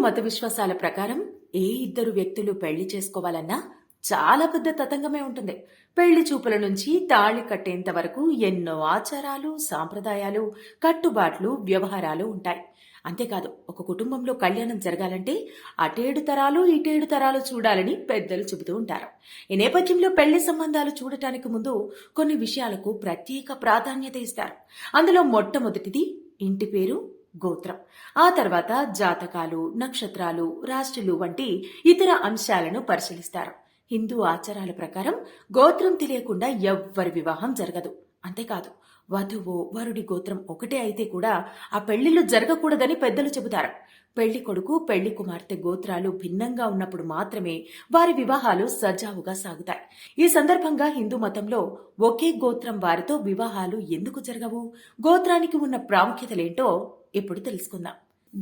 మత విశ్వాసాల ప్రకారం ఏ ఇద్దరు వ్యక్తులు పెళ్ళి చేసుకోవాలన్నా చాలా పెద్ద తతంగమే ఉంటుంది. పెళ్ళి చూపుల నుంచి తాళి కట్టేంత వరకు ఎన్నో ఆచారాలు సాంప్రదాయాలు కట్టుబాట్లు వ్యవహారాలు ఉంటాయి. అంతేకాదు ఒక కుటుంబంలో కళ్యాణం జరగాలంటే అటేడు తరాలు ఇటేడు తరాలు చూడాలని పెద్దలు చెబుతూ ఉంటారు. ఈ నేపథ్యంలో పెళ్ళి సంబంధాలు చూడటానికి ముందు కొన్ని విషయాలకు ప్రత్యేక ప్రాధాన్యత ఇస్తారు. అందులో మొట్టమొదటిది ఇంటి పేరు గోత్రం. ఆ తర్వాత జాతకాలు నక్షత్రాలు రాశులు వంటి ఇతర అంశాలను పరిశీలిస్తారు. హిందూ ఆచారాల ప్రకారం గోత్రం తెలియకుండా ఎవ్వరి వివాహం జరగదు. అంతేకాదు వధువు వరుడి గోత్రం ఒకటే అయితే కూడా ఆ పెళ్ళిళ్ళు జరగకూడదని పెద్దలు చెబుతారు. పెళ్ళి కొడుకు పెళ్ళి కుమార్తె గోత్రాలు భిన్నంగా ఉన్నప్పుడు మాత్రమే వారి వివాహాలు సజావుగా సాగుతాయి. ఈ సందర్భంగా హిందూ మతంలో ఒకే గోత్రం వారితో వివాహాలు ఎందుకు జరగవు? గోత్రానికి ఉన్న ప్రాముఖ్యతలేంటో ఇప్పుడు తెలుసుకుందాం.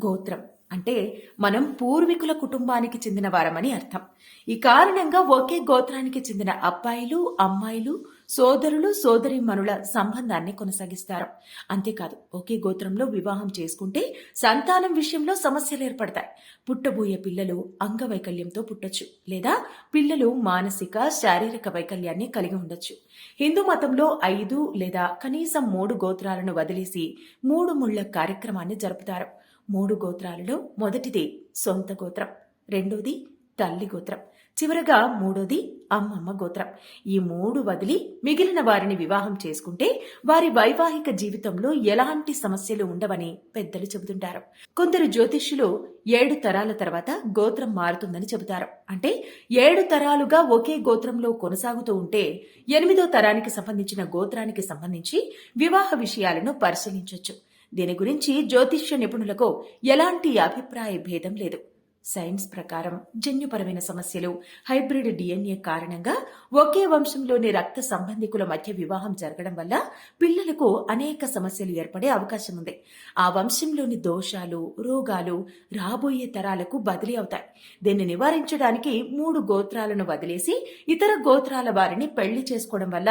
గోత్రం అంటే మనం పూర్వీకుల కుటుంబానికి చెందిన వారమని అర్థం. ఈ కారణంగా ఒకే గోత్రానికి చెందిన అబ్బాయిలు అమ్మాయిలు సోదరులు సోదరీమణుల సంబంధాన్ని కొనసాగిస్తారు. అంతేకాదు ఒకే గోత్రంలో వివాహం చేసుకుంటే సంతానం విషయంలో సమస్యలు ఏర్పడతాయి. పుట్టబోయే పిల్లలు అంగవైకల్యంతో పుట్టొచ్చు. లేదా పిల్లలు మానసిక శారీరక వైకల్యాన్ని కలిగి ఉండొచ్చు. హిందూ మతంలో ఐదు లేదా కనీసం మూడు గోత్రాలను వదిలేసి మూడు ముళ్ళ కార్యక్రమాన్ని జరుపుతారు. మూడు గోత్రాలలో మొదటిది సొంత గోత్రం రెండోది తల్లి గోత్రం. చివరగా మూడోది అమ్మమ్మ గోత్రం. ఈ మూడు వదిలి మిగిలిన వారిని వివాహం చేసుకుంటే వారి వైవాహిక జీవితంలో ఎలాంటి సమస్యలు ఉండవని పెద్దలు చెబుతుంటారు. కొందరు జ్యోతిష్యులు ఏడు తరాల తర్వాత గోత్రం మారుతుందని చెబుతారు. అంటే ఏడు తరాలుగా ఒకే గోత్రంలో కొనసాగుతూ ఉంటే ఎనిమిదో తరానికి సంబంధించిన గోత్రానికి సంబంధించి వివాహ విషయాలను పరిశీలించవచ్చు దీని గురించి జ్యోతిష్య నిపుణులకు ఎలాంటి అభిప్రాయ భేదం లేదు. సైన్స్ ప్రకారం జన్యుపరమైన సమస్యలు హైబ్రిడ్ డిఎన్ఏ కారణంగా ఒకే వంశంలోని రక్త సంబంధికుల మధ్య వివాహం జరగడం వల్ల పిల్లలకు అనేక సమస్యలు ఏర్పడే అవకాశం ఉంది. ఆ వంశంలోని దోషాలు రోగాలు రాబోయే తరాలకు బదిలీ అవుతాయి. దీన్ని నివారించడానికి మూడు గోత్రాలను వదిలేసి ఇతర గోత్రాల వారిని పెళ్ళి చేసుకోవడం వల్ల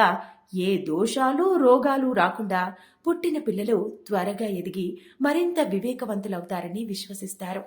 ఏ దోషాలు రోగాలు రాకుండా పుట్టిన పిల్లలు త్వరగా ఎదిగి మరింత వివేకవంతులవుతారని విశ్వసిస్తారు.